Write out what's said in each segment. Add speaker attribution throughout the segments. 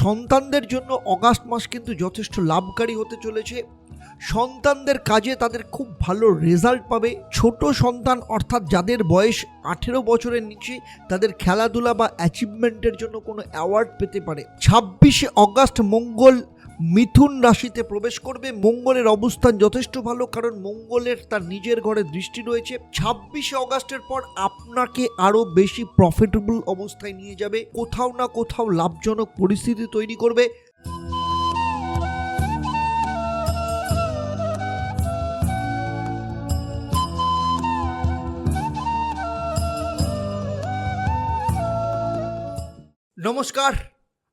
Speaker 1: সন্তানদের জন্য অগাস্ট মাস কিন্তু যথেষ্ট লাভকারী হতে চলেছে। সন্তানদের কাজে তাদের খুব ভালো রেজাল্ট পাবে। ছোট সন্তান অর্থাৎ যাদের বয়স আঠেরো বছরের নিচে, তাদের খেলাধুলা বা অ্যাচিভমেন্টের জন্য কোনো অ্যাওয়ার্ড পেতে পারে। ছাব্বিশে অগাস্ট মঙ্গল মিথুন রাশিতে প্রবেশ করবে। মঙ্গলের অবস্থান যথেষ্ট ভালো, কারণ মঙ্গলের তার নিজের ঘরে দৃষ্টি রয়েছে। ছাব্বিশে অগাস্টের পর আপনাকে আরও বেশি প্রফিটেবল অবস্থায় নিয়ে যাবে। কোথাও না কোথাও লাভজনক পরিস্থিতি তৈরি করবে। নমস্কার,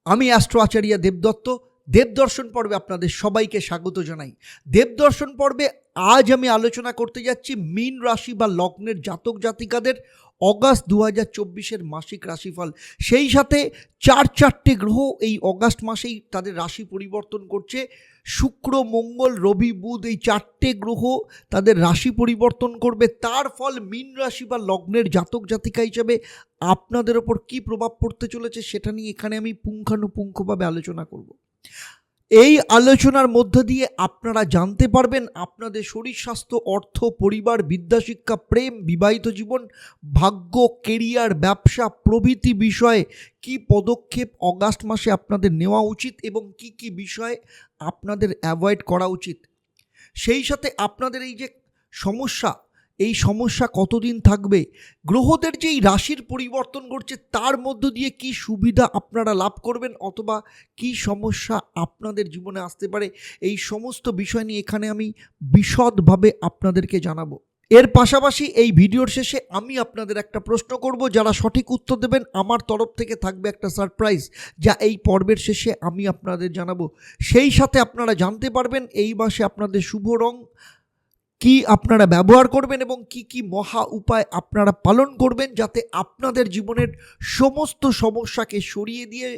Speaker 1: আমি অ্যাস্ট্রো আচার্য দেবদত্ত। দেবদর্শন পর্বে আপনাদের সবাইকে স্বাগত জানাই। দেবদর্শন পর্বে আজ আমি আলোচনা করতে যাচ্ছি মীন রাশি বা লগ্নের জাতক জাতিকাদের অগাস্ট দু হাজার চব্বিশের মাসিক রাশিফল। সেই সাথে চার চারটে গ্রহ এই অগাস্ট মাসেই তাদের রাশি পরিবর্তন করছে। শুক্র, মঙ্গল, রবি, বুধ এই চারটে গ্রহ তাদের রাশি পরিবর্তন করবে। তার ফল মীন রাশি বা লগ্নের জাতক জাতিকা হিসেবে আপনাদের ওপর কি প্রভাব পড়তে চলেছে সেটা নিয়ে এখানে আমি পুঙ্খানুপুঙ্খভাবে আলোচনা করব। এই আলোচনার মধ্য দিয়ে আপনারা জানতে পারবেন আপনাদের শরীর স্বাস্থ্য, অর্থ, পরিবার বিদ্যাশিক্ষা প্রেম, বিবাহিত জীবন, ভাগ্য, কেরিয়ার, ব্যবসা, প্রভৃতি বিষয়ে কি পদক্ষেপ অগাস্ট মাসে আপনাদের নেওয়া উচিত এবং কি কি বিষয়ে আপনাদের অ্যাভয়েড করা উচিত। সেই সাথে আপনাদের এই যে সমস্যা এই সমস্যা কতদিন থাকবে? গ্রহদের যে এই রাশির পরিবর্তন করছে তার মধ্য দিয়ে কি সুবিধা আপনারা লাভ করবেন অথবা কি সমস্যা আপনাদের জীবনে আসতে পারে? এই সমস্ত বিষয় নিয়ে এখানে আমি বিশদভাবে আপনাদেরকে জানাব। এর পাশাপাশি এই ভিডিওর শেষে আমি আপনাদের একটা প্রশ্ন করব, যারা সঠিক উত্তর দেবেন, আমার তরফ থেকে থাকবে একটা সারপ্রাইজ যা এই পর্বের শেষে আমি আপনাদের জানাব। সেই সাথে আপনারা জানতে পারবেন, এই মাসে আপনাদের শুভ রং কি আপনারা ব্যবহার করবেন এবং কি কি মহা উপায় আপনারা পালন করবেন যাতে আপনাদের জীবনের সমস্ত সমস্যাকে সরিয়ে দিয়ে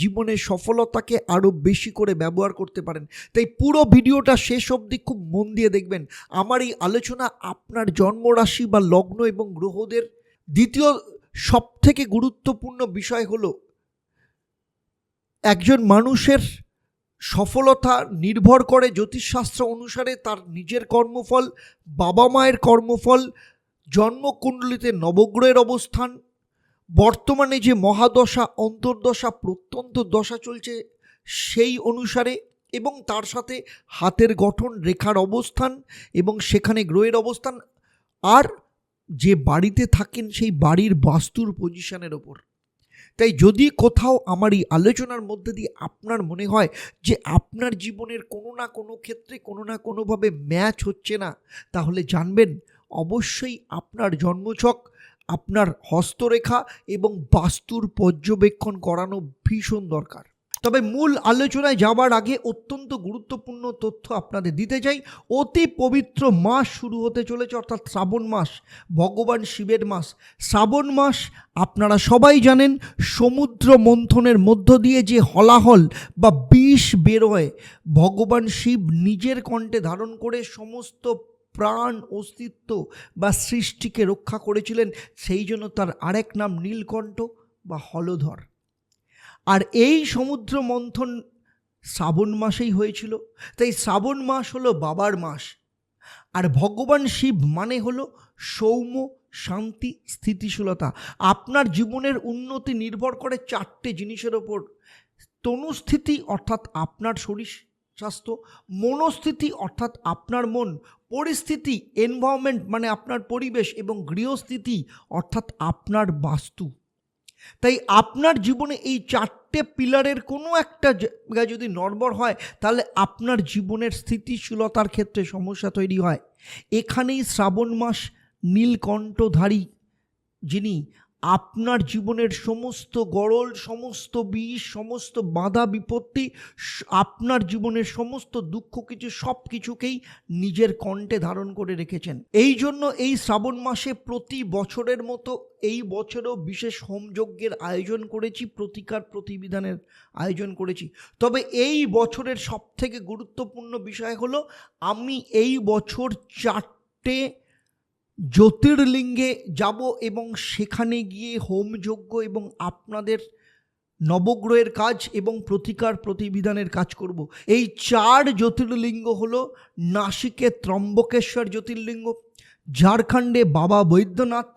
Speaker 1: জীবনের সফলতাকে আরও বেশি করে ব্যবহার করতে পারেন। তাই পুরো ভিডিওটা শেষ অবধি খুব মন দিয়ে দেখবেন। আমার এই আলোচনা আপনার জন্মরাশি বা লগ্ন এবং গ্রহদের দ্বিতীয় সবথেকে গুরুত্বপূর্ণ বিষয় হলো, একজন মানুষের সফলতা নির্ভর করে জ্যোতিষশাস্ত্র অনুসারে তার নিজের কর্মফল, বাবা মায়ের কর্মফল, জন্মকুণ্ডলিতে নবগ্রহের অবস্থান, বর্তমানে যে মহাদশা, অন্তর্দশা, প্রত্যন্ত দশা চলছে সেই অনুসারে এবং তার সাথে হাতের গঠন, রেখার অবস্থান এবং সেখানে গ্রহের অবস্থান আর যে বাড়িতে থাকেন সেই বাড়ির বাস্তুর পজিশনের ওপর। তাই যদি কোথাও আমার এই আলোচনার মধ্যে দিয়ে আপনার মনে হয় যে আপনার জীবনের কোনো না কোনো ক্ষেত্রে কোনো না কোনোভাবে ম্যাচ হচ্ছে না, তাহলে জানবেন অবশ্যই আপনার জন্মছক, আপনার হস্তরেখা এবং বাস্তুর পর্যবেক্ষণ করানো ভীষণ দরকার। তবে মূল আলোচনায় যাবার আগে অত্যন্ত গুরুত্বপূর্ণ তথ্য আপনাদের দিতে চাই। অতি পবিত্র মাস শুরু হতে চলেছে, অর্থাৎ শ্রাবণ মাস, ভগবান শিবের মাস। শ্রাবণ মাস, আপনারা সবাই জানেন, সমুদ্র মন্থনের মধ্য দিয়ে যে হলাহল বা বিষ বেরোয়, ভগবান শিব নিজের কণ্ঠে ধারণ করে সমস্ত প্রাণ, অস্তিত্ব বা সৃষ্টিকে রক্ষা করেছিলেন। সেই জন্য তার আরেক নাম নীলকণ্ঠ বা হলধর। আর এই সমুদ্র মন্থন শ্রাবণ মাসেই হয়েছিল। তাই শ্রাবণ মাস হলো বাবার মাস। আর ভগবান শিব মানে হলো সৌম্য, শান্তি, স্থিতিশীলতা। আপনার জীবনের উন্নতি নির্ভর করে চারটে জিনিসের ওপর। তনুস্থিতি অর্থাৎ আপনার শরীর স্বাস্থ্য, মনস্থিতি অর্থাৎ আপনার মন, পরিস্থিতি এনভায়রনমেন্ট মানে আপনার পরিবেশ এবং গৃহস্থিতি অর্থাৎ আপনার বাস্তু। তাই আপনার জীবনে এই চারটে পিলারের কোনো একটা জায়গায় যদি নড়বড় হয়, তাহলে আপনার জীবনের স্থিতিশীলতার ক্ষেত্রে সমস্যা তৈরি হয়। এখানেই শ্রাবণ মাস নীলকণ্ঠধারী যিনি আপনার জীবনের সমস্ত গরল সমস্ত বিষ, সমস্ত বাধা বিপত্তি আপনার জীবনের সমস্ত দুঃখ কিছু, সব কিছুকেই নিজের কণ্ঠে ধারণ করে রেখেছেন। এই জন্য এই শ্রাবণ মাসে প্রতি বছরের মতো এই বছরও বিশেষ হোমযজ্ঞের আয়োজন করেছি, প্রতিকার প্রতিবিধানের আয়োজন করেছি। তবে এই বছরের সবথেকে গুরুত্বপূর্ণ বিষয় হলো, আমি এই বছর চারটে জ্যোতির্লিঙ্গে যাব এবং সেখানে গিয়ে হোমযজ্ঞ এবং আপনাদের নবগ্রহের কাজ এবং প্রতিকার প্রতিবিধানের কাজ করব এই চার জ্যোতির্লিঙ্গ হল নাসিকে ত্রম্বকেশ্বর জ্যোতির্লিঙ্গ, ঝাড়খণ্ডে বাবা বৈদ্যনাথ,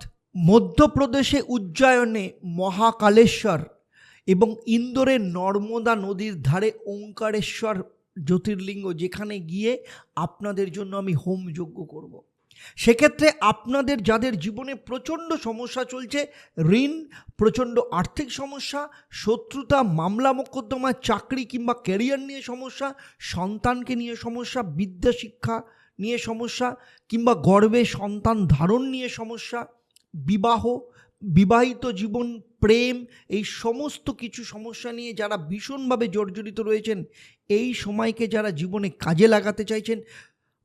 Speaker 1: মধ্যপ্রদেশে উজ্জয়নে মহাকালেশ্বর এবং ইন্দোরের নর্মদা নদীর ধারে ওঙ্কারেশ্বর জ্যোতির্লিঙ্গ যেখানে গিয়ে আপনাদের জন্য আমি হোম যজ্ঞ করব। সেক্ষেত্রে আপনাদের, যাদের জীবনে প্রচণ্ড সমস্যা চলছে, ঋণ, প্রচণ্ড আর্থিক সমস্যা, শত্রুতা, মামলা মোকদ্দমা, চাকরি কিংবা ক্যারিয়ার নিয়ে সমস্যা, সন্তানকে নিয়ে সমস্যা, বিদ্যা শিক্ষা নিয়ে সমস্যা কিংবা গর্বে সন্তান ধারণ নিয়ে সমস্যা, বিবাহ, বিবাহিত জীবন, প্রেম, এই সমস্ত কিছু সমস্যা নিয়ে যারা ভীষণভাবে জর্জরিত রয়েছেন, এই সময়কে যারা জীবনে কাজে লাগাতে চাইছেন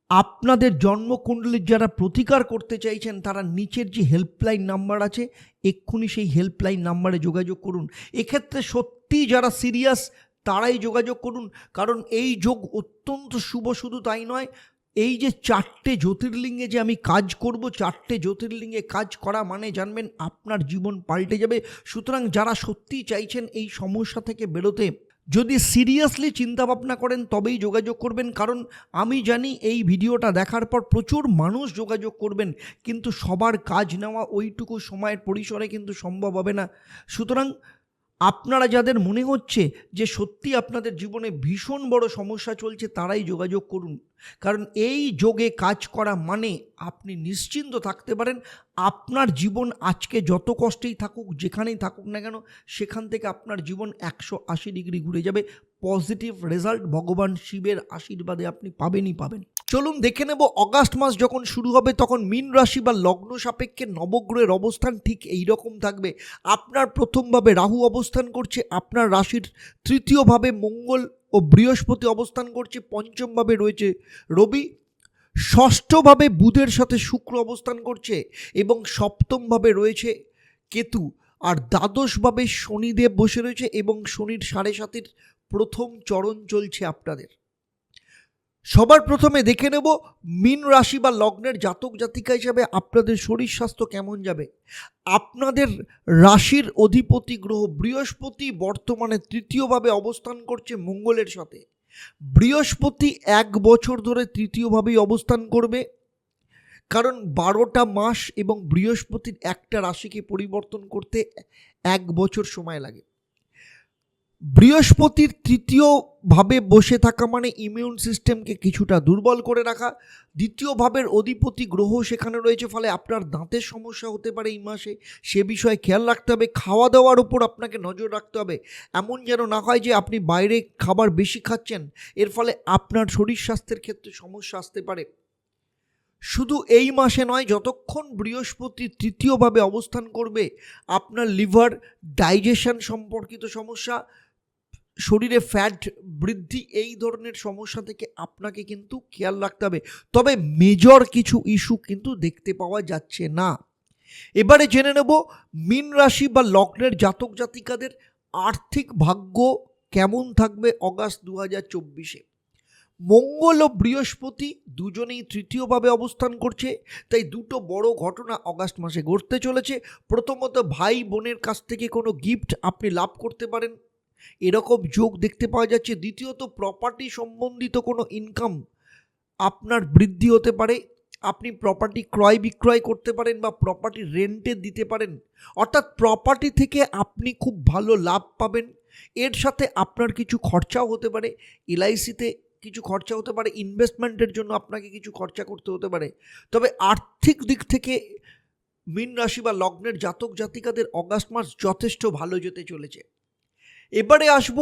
Speaker 1: আপনাদের জন্মকুণ্ডলীর যারা প্রতিকার করতে চাইছেন, তারা নিচের যে হেল্পলাইন নাম্বার আছে, এক্ষুনি সেই হেল্পলাইন নাম্বারে যোগাযোগ করুন। এক্ষেত্রে সত্যি যারা সিরিয়াস তারাই যোগাযোগ করুন। কারণ এই যোগ অত্যন্ত শুভ, শুধু তাই নয়, এই যে চারটে জ্যোতির্লিঙ্গে যে আমি কাজ করব, চারটে জ্যোতির্লিঙ্গে কাজ করা মানে জানবেন আপনার জীবন পাল্টে যাবে। সুতরাং যারা সত্যিই চাইছেন এই সমস্যা থেকে বেরোতে যদি সিরিয়াসলি চিন্তাভাবনা করেন, তবেই যোগাযোগ করবেন। কারণ আমি জানি এই ভিডিওটা দেখার পর প্রচুর মানুষ যোগাযোগ করবেন, কিন্তু সবার কাজ নেওয়া ওইটুকু সময়ের পরিসরে কিন্তু সম্ভব হবে না। সুতরাং আপনারা যাদের মনে হচ্ছে যে সত্যি আপনাদের জীবনে ভীষণ বড় সমস্যা চলছে, তারাই যোগাযোগ করুন। কারণ এই যোগে কাজ করা মানে আপনি নিশ্চিন্ত থাকতে পারেন, আপনার জীবন আজকে যত কষ্টেই থাকুক, যেখানেই থাকুক না কেন, সেখান থেকে আপনার জীবন একশো আশি ডিগ্রি ঘুরে যাবে। পজিটিভ রেজাল্ট ভগবান শিবের আশীর্বাদে আপনি পাবেনই পাবেন। চলুন দেখে নেব অগাস্ট মাস যখন শুরু হবে, তখন মীন রাশি বা লগ্ন সাপেক্ষে নবগ্রহের অবস্থান ঠিক এই রকম থাকবে। আপনার প্রথমভাবে রাহু অবস্থান করছে, আপনার রাশির তৃতীয়ভাবে মঙ্গল ও বৃহস্পতি অবস্থান করছে, পঞ্চমভাবে রয়েছে রবি, ষষ্ঠভাবে বুধের সাথে শুক্র অবস্থান করছে এবং সপ্তমভাবে রয়েছে কেতু আর দ্বাদশভাবে শনিদেব বসে রয়েছে এবং শনির সাড়ে সাতের প্রথম চরণ চলছে আপনাদের। সবার প্রথমে দেখে নেব মীন রাশি বা লগ্নের জাতক জাতিকা হিসাবে আপনাদের শরীর স্বাস্থ্য কেমন যাবে। আপনাদের রাশির অধিপতি গ্রহ বৃহস্পতি বর্তমানে তৃতীয়ভাবে অবস্থান করছে মঙ্গলের সাথে। বৃহস্পতি এক বছর ধরে তৃতীয়ভাবেই অবস্থান করবে। কারণ বারোটা মাস এবং বৃহস্পতির একটা রাশিকে পরিবর্তন করতে এক বছর সময় লাগে। বৃহস্পতির তৃতীয়ভাবে বসে থাকা মানে ইমিউন সিস্টেমকে কিছুটা দুর্বল করে রাখা। দ্বিতীয় ভাবের অধিপতি গ্রহ সেখানে রয়েছে, ফলে আপনার দাঁতের সমস্যা হতে পারে এই মাসে। সে বিষয়ে খেয়াল রাখতে হবে, খাওয়া দাওয়ার উপর আপনাকে নজর রাখতে হবে। এমন যেন না হয় যে আপনি বাইরে খাবার বেশি খাচ্ছেন, এর ফলে আপনার শরীর স্বাস্থ্যের ক্ষেত্রে সমস্যা আসতে পারে। শুধু এই মাসে নয়, যতক্ষণ বৃহস্পতি তৃতীয়ভাবে অবস্থান করবে, আপনার লিভার ডাইজেশন সম্পর্কিত সমস্যা শরীরে ফ্যাট বৃদ্ধি এই ধরনের সমস্যা থেকে আপনাকে কিন্তু খেয়াল রাখতে হবে। তবে মেজর কিছু ইস্যু কিন্তু দেখতে পাওয়া যাচ্ছে না। এবারে জেনে নেব, মীন রাশি বা লগ্নের জাতক জাতিকাদের আর্থিক ভাগ্য কেমন থাকবে অগাস্ট দু হাজার চব্বিশে? মঙ্গল ও বৃহস্পতি দুজনেই তৃতীয়ভাবে অবস্থান করছে, তাই দুটো বড় ঘটনা অগাস্ট মাসে ঘটতে চলেছে। প্রথমত ভাই বোনের কাছ থেকে কোনো গিফট আপনি লাভ করতে পারেন এরকম যোগ দেখতে পাওয়া যাচ্ছে। দ্বিতীয়ত প্রপার্টি সম্বন্ধিত কোনো ইনকাম আপনার বৃদ্ধি হতে পারে। আপনি প্রপার্টি ক্রয় বিক্রয় করতে পারেন বা প্রপার্টি রেন্টে দিতে পারেন। অর্থাৎ প্রপার্টি থেকে আপনি খুব ভালো লাভ পাবেন। এর সাথে আপনার কিছু খরচাও হতে পারে। এলআইসিতে কিছু খরচা হতে পারে। ইনভেস্টমেন্টের জন্য আপনাকে কিছু খরচা করতে হতে পারে। তবে আর্থিক দিক থেকে মীন রাশি বা লগ্নের জাতক জাতিকাদের অগাস্ট মাস যথেষ্ট ভালো যেতে চলেছে। এবারে আসব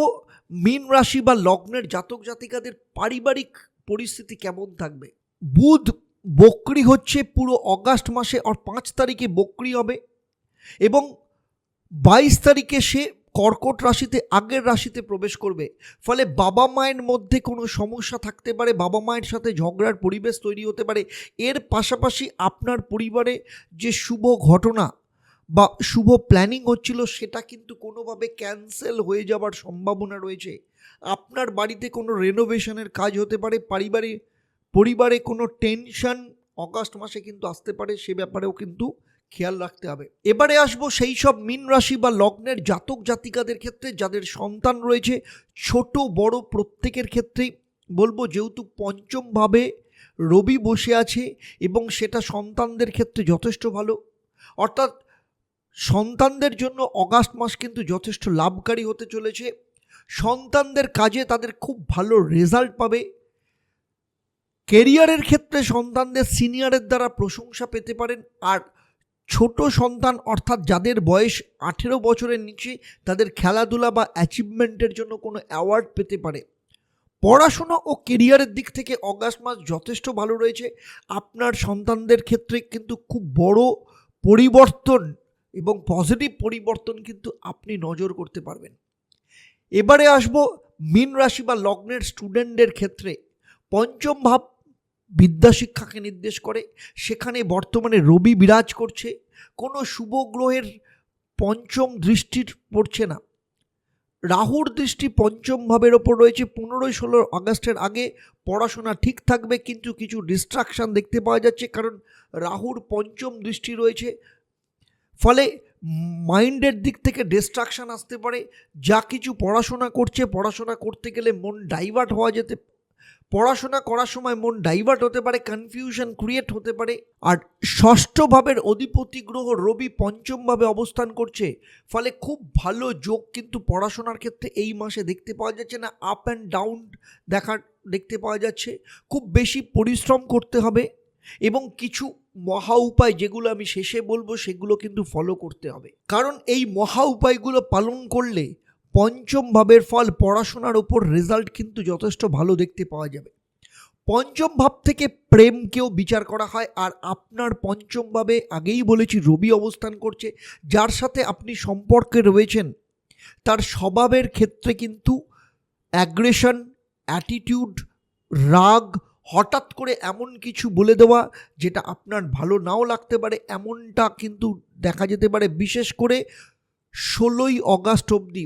Speaker 1: মীন রাশি বা লগ্নের জাতক জাতিকাদের পারিবারিক পরিস্থিতি কেমন থাকবে? বুধ বকরি হচ্ছে পুরো অগাস্ট মাসে আর পাঁচ তারিখে বকরি হবে এবং বাইশ তারিখে সে কর্কট রাশিতে, আগের রাশিতে প্রবেশ করবে। ফলে বাবা মায়ের মধ্যে কোনো সমস্যা থাকতে পারে, বাবা মায়ের সাথে ঝগড়ার পরিবেশ তৈরি হতে পারে। এর পাশাপাশি আপনার পরিবারে যে শুভ ঘটনা বা শুভ প্ল্যানিং হচ্ছিল, সেটা কিন্তু কোনোভাবে ক্যান্সেল হয়ে যাবার সম্ভাবনা রয়েছে। আপনার বাড়িতে কোনো রেনোভেশনের কাজ হতে পারে, পারিবারিক, পরিবারে কোনো টেনশন অগাস্ট মাসে কিন্তু আসতে পারে, সে ব্যাপারেও কিন্তু খেয়াল রাখতে হবে। এবারে আসব সেই সব মীন রাশি বা লগ্নের জাতক জাতিকাদের ক্ষেত্রে, যাদের সন্তান রয়েছে, ছোট, বড় প্রত্যেকের ক্ষেত্রেই। বলব যেহেতু পঞ্চমভাবে রবি বসে আছে এবং সেটা সন্তানদের ক্ষেত্রে যথেষ্ট ভালো। অর্থাৎ সন্তানদের জন্য অগাস্ট মাস কিন্তু যথেষ্ট লাভকারী হতে চলেছে। সন্তানদের কাজে তাদের খুব ভালো রেজাল্ট পাবে। কেরিয়ারের ক্ষেত্রে সন্তানদের সিনিয়রের দ্বারা প্রশংসা পেতে পারেন। আর ছোট সন্তান অর্থাৎ যাদের বয়স আঠেরো বছরের নিচে, তাদের খেলাধুলা বা অ্যাচিভমেন্টের জন্য কোনো অ্যাওয়ার্ড পেতে পারে। পড়াশোনা ও কেরিয়ারের দিক থেকে অগাস্ট মাস যথেষ্ট ভালো রয়েছে। আপনার সন্তানদের ক্ষেত্রে কিন্তু খুব বড় পরিবর্তন এবং পজিটিভ পরিবর্তন কিন্তু আপনি নজর করতে পারবেন। এবারে আসব মীন রাশি বা লগ্নের স্টুডেন্টদের ক্ষেত্রে। পঞ্চম ভাব বিদ্যাশিক্ষাকে নির্দেশ করে। সেখানে বর্তমানে রবি বিরাজ করছে। কোনো শুভ গ্রহের পঞ্চম দৃষ্টির পড়ছে না। রাহুর দৃষ্টি পঞ্চম ভাবের ওপর রয়েছে। পনেরোই ষোলো আগস্টের আগে পড়াশোনা ঠিক থাকবে, কিন্তু কিছু ডিস্ট্রাকশান দেখতে পাওয়া যাচ্ছে, কারণ রাহুর পঞ্চম দৃষ্টি রয়েছে। ফলে মাইন্ডের দিক থেকে ডিস্ট্রাকশান আসতে পারে। যা কিছু পড়াশোনা করছে, পড়াশোনা করতে গেলে মন ডাইভার্ট হওয়া যেতে, পড়াশোনা করার সময় মন ডাইভার্ট হতে পারে কনফিউশন ক্রিয়েট হতে পারে। আর ষষ্ঠ ভাবের অধিপতি গ্রহ রবি পঞ্চমভাবে অবস্থান করছে। ফলে খুব ভালো যোগ কিন্তু পড়াশোনার ক্ষেত্রে এই মাসে দেখতে পাওয়া যাচ্ছে না আপ অ্যান্ড ডাউন দেখা দেখতে পাওয়া যাচ্ছে। খুব বেশি পরিশ্রম করতে হবে এবং কিছু মহা উপায় যেগুলো আমি শেষে বলব, সেগুলো কিন্তু ফলো করতে হবে। কারণ এই মহা উপায়গুলো পালন করলে পঞ্চম ভাবের ফল পড়াশোনার ওপর রেজাল্ট কিন্তু যথেষ্ট ভালো দেখতে পাওয়া যাবে। পঞ্চম ভাব থেকে প্রেমকেও বিচার করা হয়, আর আপনার পঞ্চম ভাবে আগেই বলেছি রবি অবস্থান করছে, যার সাথে আপনি সম্পর্কে রয়েছেন, তার স্বভাবের ক্ষেত্রে কিন্তু অ্যাগ্রেশন অ্যাটিটিউড রাগ হঠাৎ করে এমন কিছু বলে দেওয়া যেটা আপনার ভালো নাও লাগতে পারে, এমনটা কিন্তু দেখা যেতে পারে। বিশেষ করে ষোলোই অগাস্ট অবধি,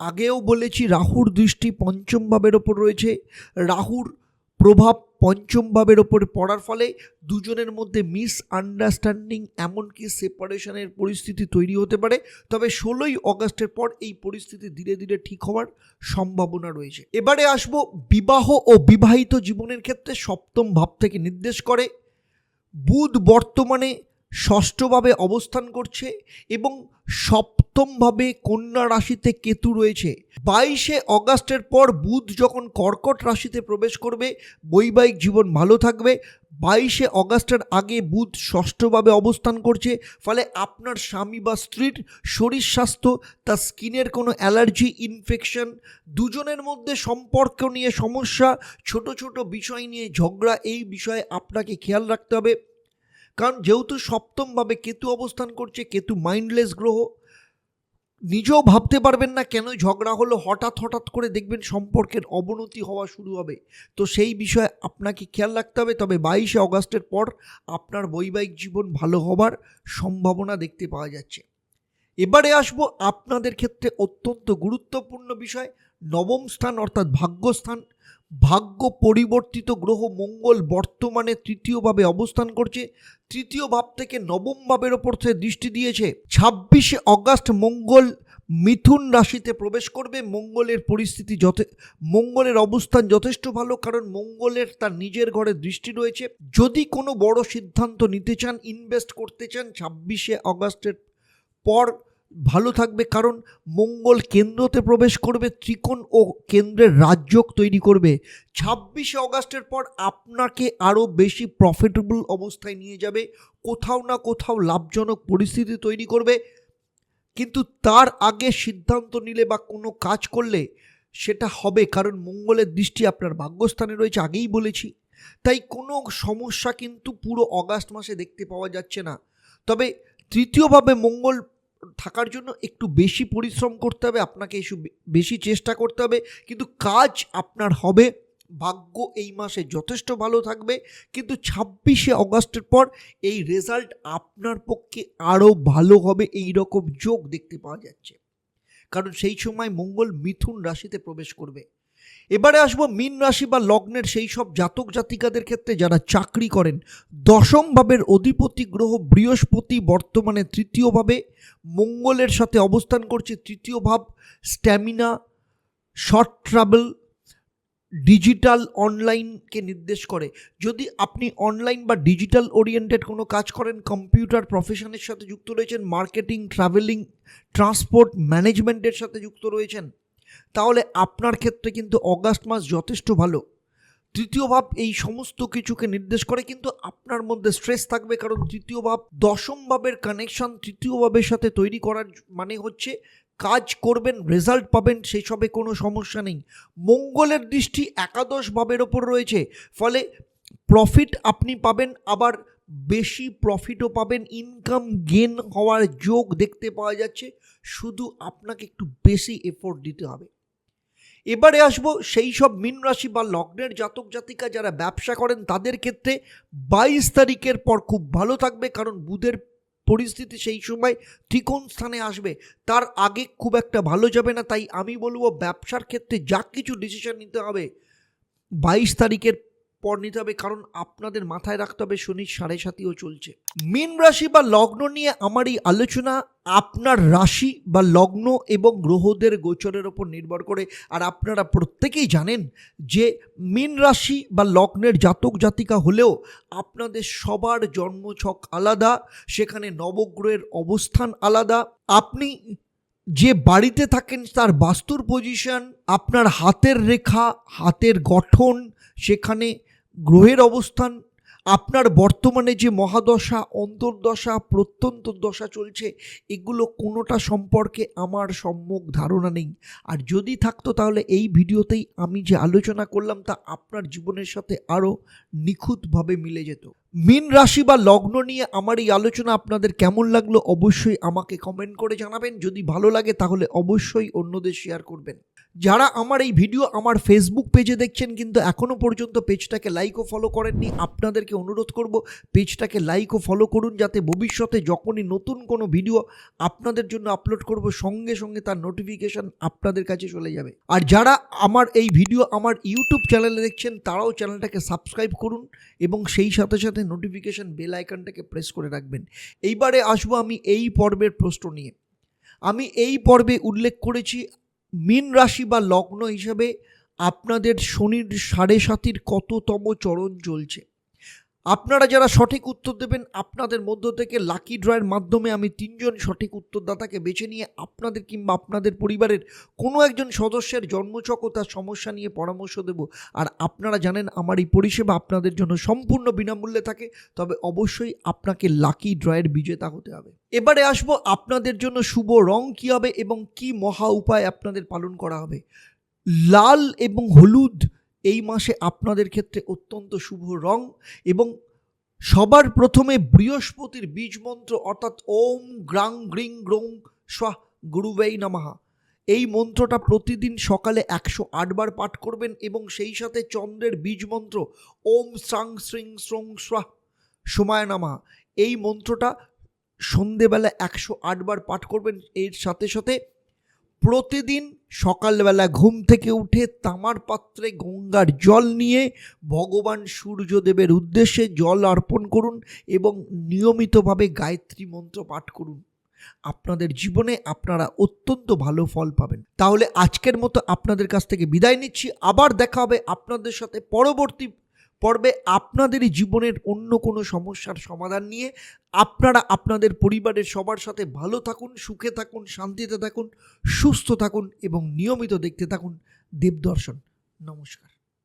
Speaker 1: আগেও বলেছি রাহুর দৃষ্টি পঞ্চম ভাবের ওপর রয়েছে। রাহুর প্রভাব পঞ্চম ভাবের ওপরে পড়ার ফলে দুজনের মধ্যে মিস আন্ডারস্ট্যান্ডিং এমনকি সেপারেশনের পরিস্থিতি তৈরি হতে পারে। তবে ষোলোই অগস্টের পর এই পরিস্থিতি ধীরে ধীরে ঠিক হওয়ার সম্ভাবনা রয়েছে। এবারে আসব বিবাহ ও বিবাহিত জীবনের ক্ষেত্রে সপ্তম ভাব থেকে নির্দেশ করে। বুধ বর্তমানে ষষ্ঠভাবে অবস্থান করছে এবং সপ্তমভাবে কন্যা রাশিতে কেতু রয়েছে। বাইশে অগাস্টের পর বুধ যখন কর্কট রাশিতে প্রবেশ করবে, বৈবাহিক জীবন ভালো থাকবে। বাইশে অগাস্টের আগে বুধ ষষ্ঠভাবে অবস্থান করছে, ফলে আপনার স্বামী বা স্ত্রীর শরীর স্বাস্থ্য, তার স্কিনের কোনো অ্যালার্জি, ইনফেকশন, দুজনের মধ্যে সম্পর্ক নিয়ে সমস্যা, ছোট ছোট বিষয় নিয়ে ঝগড়া, এই বিষয়ে আপনাকে খেয়াল রাখতে হবে। কারণ যেহেতু সপ্তমভাবে কেতু অবস্থান করছে, কেতু মাইন্ডলেস গ্রহ, নিজেও ভাবতে পারবেন না কেন ঝগড়া হলো, হঠাৎ হঠাৎ করে দেখবেন সম্পর্কের অবনতি হওয়া শুরু হবে। তো সেই বিষয়ে আপনাকে খেয়াল রাখতে হবে, তবে বাইশে অগাস্টের পর আপনার বৈবাহিক জীবন ভালো হবার সম্ভাবনা দেখতে পাওয়া যাচ্ছে। এবারে আসব আপনাদের ক্ষেত্রে অত্যন্ত গুরুত্বপূর্ণ বিষয়, নবম স্থান অর্থাৎ ভাগ্যস্থান ভাগ্য পরিবর্তিত গ্রহ মঙ্গল বর্তমানে তৃতীয়ভাবে অবস্থান করছে। তৃতীয় ভাব থেকে নবম ভাবের ওপর সে দৃষ্টি দিয়েছে। ছাব্বিশে অগাস্ট মঙ্গল মিথুন রাশিতে প্রবেশ করবে। মঙ্গলের পরিস্থিতি যথে, মঙ্গলের অবস্থান যথেষ্ট ভালো কারণ মঙ্গলের তার নিজের ঘরে দৃষ্টি রয়েছে। যদি কোনো বড় সিদ্ধান্ত নিতে চান ইনভেস্ট করতে চান, ছাব্বিশে অগাস্টের পর ভালো থাকবে কারণ মঙ্গল কেন্দ্রতে প্রবেশ করবে, ত্রিকোণ ও কেন্দ্রের রাজযোগ তৈরি করবে। ছাব্বিশে অগাস্টের পর আপনাকে আরও বেশি প্রফিটেবল অবস্থায় নিয়ে যাবে। কোথাও না কোথাও লাভজনক পরিস্থিতি তৈরি করবে। কিন্তু তার আগে সিদ্ধান্ত নিলে বা কোনো কাজ করলে সেটা হবে কারণ মঙ্গলের দৃষ্টি আপনার ভাগ্যস্থানে রয়েছে, আগেই বলেছি। তাই কোনো সমস্যা কিন্তু পুরো অগাস্ট মাসে দেখতে পাওয়া যাচ্ছে না। তবে তৃতীয়ভাবে মঙ্গল থাকার জন্য একটু বেশি পরিশ্রম করতে হবে, আপনাকে একটু বেশি চেষ্টা করতে হবে। কিন্তু কাজ আপনার হবে, ভাগ্য এই মাসে যথেষ্ট ভালো থাকবে। কিন্তু ছাব্বিশে অগস্টের পর এই রেজাল্ট আপনার পক্ষে আরও ভালো হবে এই রকম যোগ দেখতে পাওয়া যাচ্ছে। কারণ সেই সময় মঙ্গল মিথুন রাশিতে প্রবেশ করবে। এবারে আসব মীন রাশি বা লগ্নের সেই সব জাতক জাতিকাদের ক্ষেত্রে যারা চাকরি করেন। দশম ভাবের অধিপতি গ্রহ বৃহস্পতি বর্তমানে তৃতীয়ভাবে মঙ্গলের সাথে অবস্থান করছে তৃতীয় ভাব, স্ট্যামিনা, শর্ট ট্রাভেল, ডিজিটাল অনলাইনকে নির্দেশ করে। যদি আপনি অনলাইন বা ডিজিটাল ওরিয়েন্টেড কোনো কাজ করেন, কম্পিউটার প্রফেশনের সাথে যুক্ত রয়েছেন, মার্কেটিং, ট্রাভেলিং, ট্রান্সপোর্ট ম্যানেজমেন্টের সাথে যুক্ত রয়েছেন তাহলে আপনার ক্ষেত্রে কিন্তু অগাস্ট মাস যথেষ্ট ভালো। তৃতীয় ভাব এই সমস্ত কিছুকে নির্দেশ করে, কিন্তু আপনার মধ্যে স্ট্রেস থাকবে কারণ তৃতীয় ভাব দশম ভাবের কানেকশন তৃতীয় ভাবের সাথে তৈরি করার মানে হচ্ছে কাজ করবেন রেজাল্ট পাবেন সেই সবে কোনো সমস্যা নেই। মঙ্গলের দৃষ্টি একাদশ ভাবের ওপর রয়েছে, ফলে প্রফিট আপনি পাবেন, আবার বেশি প্রফিটও পাবেন ইনকাম গেন হওয়ার যোগ দেখতে পাওয়া যাচ্ছে। শুধু আপনাকে একটু বেশি এফোর্ট দিতে হবে। এবারে আসব সেই সব মীন রাশি বা লগ্নের জাতক জাতিকা যারা ব্যবসা করেন, তাদের ক্ষেত্রে বাইশ তারিখের পর খুব ভালো থাকবে কারণ বুধের পরিস্থিতি সেই সময় ত্রিকোণ স্থানে আসবে। তার আগে খুব একটা ভালো যাবে না, তাই আমি বলব ব্যবসার ক্ষেত্রে যা কিছু ডিসিশন নিতে হবে, বাইশ তারিখের পর নিতে হবে, কারণ আপনাদের মাথায় রাখতে হবে শনি সাড়ে সাতিও চলছে। মীন রাশি বা লগ্ন নিয়ে আমার এই আলোচনা আপনার রাশি বা লগ্ন এবং গ্রহদের গোচরের ওপর নির্ভর করে, আর আপনারা প্রত্যেকেই জানেন যে মীন রাশি বা লগ্নের জাতক জাতিকা হলেও আপনাদের সবার জন্মছক আলাদা, সেখানে নবগ্রহের অবস্থান আলাদা। আপনি যে বাড়িতে থাকেন তার বাস্তুর পজিশন আপনার হাতের রেখা, হাতের গঠন, সেখানে গ্রহের অবস্থান, আপনার বর্তমানে যে মহাদশা, অন্তর্দশা প্রত্যন্ত দশা চলছে, এগুলো কোনোটা সম্পর্কে আমার সম্যক ধারণা নেই। আর যদি থাকতো তাহলে এই ভিডিওতেই আমি যে আলোচনা করলাম তা আপনার জীবনের সাথে আরও নিখুঁতভাবে মিলে যেত। মীন রাশি বা লগ্ন নিয়ে আমার এই আলোচনা আপনাদের কেমন লাগল অবশ্যই আমাকে কমেন্ট করে জানাবেন। যদি ভালো লাগে তাহলে অবশ্যই অন্যদের শেয়ার করবেন। যারা আমার এই ভিডিও আমার ফেসবুক পেজে দেখছেন, কিন্তু এখনও পর্যন্ত পেজটাকে লাইক ও ফলো করেননি, আপনাদেরকে অনুরোধ করব পেজটাকে লাইক ও ফলো করুন, যাতে ভবিষ্যতে যখনই নতুন কোনো ভিডিও আপনাদের জন্য আপলোড করব, সঙ্গে সঙ্গে তার নোটিফিকেশন আপনাদের কাছে চলে যাবে। আর যারা আমার এই ভিডিও আমার ইউটিউব চ্যানেলে দেখছেন, তারাও চ্যানেলটাকে সাবস্ক্রাইব করুন এবং সেই সাথে সাথে নোটিফিকেশান বেল আইকনটাকে প্রেস করে রাখবেন। এইবারে আসব আমি এই পর্বের প্রশ্ন নিয়ে। আমি এই পর্বে উল্লেখ করেছি মীন রাশি বা লগ্ন হিসাবে আপনাদের শনির সাড়ে সাতির কততম চরণ চলছে? আপনারা যারা সঠিক উত্তর দেবেন, আপনাদের মধ্য থেকে লাকি ড্রয়ের মাধ্যমে আমি তিনজন সঠিক উত্তরদাতাকে বেছে নিয়ে আপনাদের কিংবা আপনাদের পরিবারের কোনো একজন সদস্যের জন্মচক ও তার সমস্যা নিয়ে পরামর্শ দেব। আর আপনারা জানেন, আমার এই পরিষেবা আপনাদের জন্য সম্পূর্ণ বিনামূল্যে থাকে, তবে অবশ্যই আপনাকে লাকি ড্রয়ের বিজেতা হতে হবে। এবারে আসব আপনাদের জন্য শুভ রং কী হবে এবং কি মহা উপায় আপনাদের পালন করা হবে। লাল এবং হলুদ এই মাসে আপনাদের ক্ষেত্রে অত্যন্ত শুভ রং এবং সবার প্রথমে বৃহস্পতির বীজ মন্ত্র অর্থাৎ ওম গ্রাং গ্রিং গ্রং স্বাহ গুরুবেই নামাহা এই মন্ত্রটা প্রতিদিন সকালে একশো আটবার পাঠ করবেন এবং সেই সাথে চন্দ্রের বীজ মন্ত্র ওম স্রাং শ্রিং শ্রং স্বাহ নামাহা এই মন্ত্রটা সন্ধেবেলা একশো আটবার পাঠ করবেন। এর সাথে সাথে প্রতিদিন সকালবেলা ঘুম থেকে উঠে তামার পাত্রে গঙ্গার জল নিয়ে ভগবান সূর্যদেবের উদ্দেশ্যে জল অর্পণ করুন এবং নিয়মিতভাবে গায়ত্রী মন্ত্র পাঠ করুন। আপনাদের জীবনে আপনারা অত্যন্ত ভালো ফল পাবেন। তাহলে আজকের মতো আপনাদের কাছ থেকে বিদায় নিচ্ছি। আবার দেখা হবে আপনাদের সাথে পরবর্তী পর্বে আপনাদেরই জীবনের অন্য কোনো সমস্যার সমাধান নিয়ে আপনারা আপনাদের পরিবারের সবার সাথে ভালো থাকুন, সুখে থাকুন, শান্তিতে থাকুন, সুস্থ থাকুন এবং নিয়মিত দেখতে থাকুন দেবদর্শন। নমস্কার।